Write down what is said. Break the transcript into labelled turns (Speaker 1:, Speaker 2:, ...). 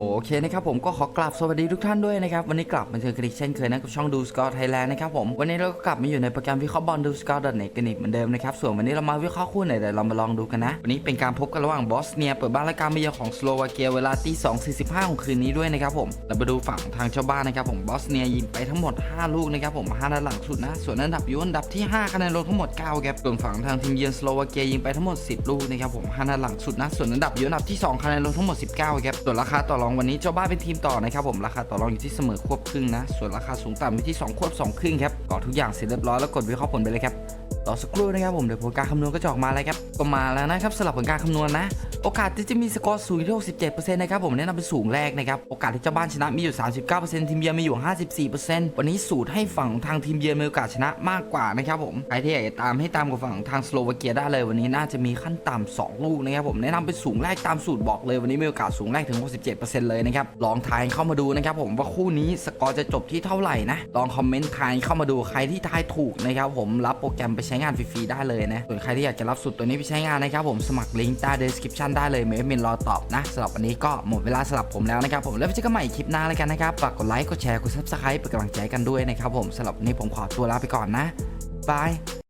Speaker 1: โอเคนะครับผมก็ขอกราบสวัสดีทุกท่านด้วยนะครับ วันนี้กลับมาเจอกันอีกเช่นเคยนะกับช่องดูสกอร์ไทยแลนด์นะครับผมวันนี้เราก็กลับมาอยู่ในโปรแกรมวิเคราะห์บอลดูสกอร์ดอทเน็ตกันอีกเหมือนเดิมนะครับส่วนวันนี้เรามาวิเคราะห์คู่ไหนเดี๋ยวเรามาลองดูกันนะ วันนี้เป็นการพบกันระหว่างบอสเนียเปิดบ้านและการมาเยือนของสโลวาเกียเวลาตี2 45ของคืนนี้ด้วยนะครับผมเรามาดูฝั่งทางเจ้าบ้านนะครับผมบอสเนียยิงไปทั้งหมด 5 ลูกนะครับผม5นัดหลังสุดนะ ส่วนอันดับอยู่อันดับที่5คะแนนรวมทั้งหมด9ครับส่วนฝั่งทางทีมเยือนสโลวาเกียยิงไปทั้งหมด 10 ลูกนะครับผม5นัดหลังสุดนะส่วนอันดับยู่อันดับที่สองคะแนนรวมทั้งหมด19ครับส่วนราคาต่อองวันนี้เจ้าบ้านเป็นทีมต่อนะครับผมราคาต่อรองอยู่ที่เสมอควบครึ่งนะ ส่วนราคาสูงต่ำอยู่ที่ 2 ควบ 2 ครึ่งครับกดทุกอย่างเสร็จเรียบร้อยแล้วกดวิเคราะห์ผลไปเลยครับ รอสักครู่นะครับผมเดี๋ยวผลการคำนวณก็จะออกมาแล้วครับก็มาแล้วนะครับสำหรับผลการคำนวณนะ โอกาสที่จะมีสกอร์สูงที่67%นะครับผมแนะนำเป็นสูงแรกนะครับโอกาสที่เจ้าบ้านชนะมีอยู่ 39%ทีมเยือนมีอยู่ 54%วันนี้สูตรให้ฝั่งทางทีมเยือนมีโอกาสชนะมากกว่านะครับผมใครที่อยากจะตามให้ตามกับฝั่งทางสโลวาเกียได้เลยวันนี้น่าจะมีขั้นต่ำ2ลูกนะครับผมแนะนำเป็นสูงแรกตามสูตรบอกเลยวันนี้มีโอกาสสูงแรกถึง 67%เลยนะครับลองทายเข้ามาดูนะครับผมว่าคู่นี้สกอร์จะจบที่เท่าไหร่นะลองคอมเมนต์ทายเข้ามาดูใครที่ทายถูกนะครับผมรับโปรแกรมไปใช้้งานฟรีๆได้เลยนะส่วนใครที่อยากจะรับสูตรตัวนี้ไปใช้งานนะครับผมสมัครลิงก์ใต้ description ได้เลยเมย์มินรอตอบนะสำหรับวันนี้ก็หมดเวลาสำหรับผมแล้วนะครับผมแล้วไปเจอกันใหม่คลิปหน้าแล้วกันนะครับฝากกดไลค์กดแชร์กด subscribe เป็นกำลังใจกันด้วยนะครับผมสำหรับวันนี้ผมขอตัวลาไปก่อนนะบาย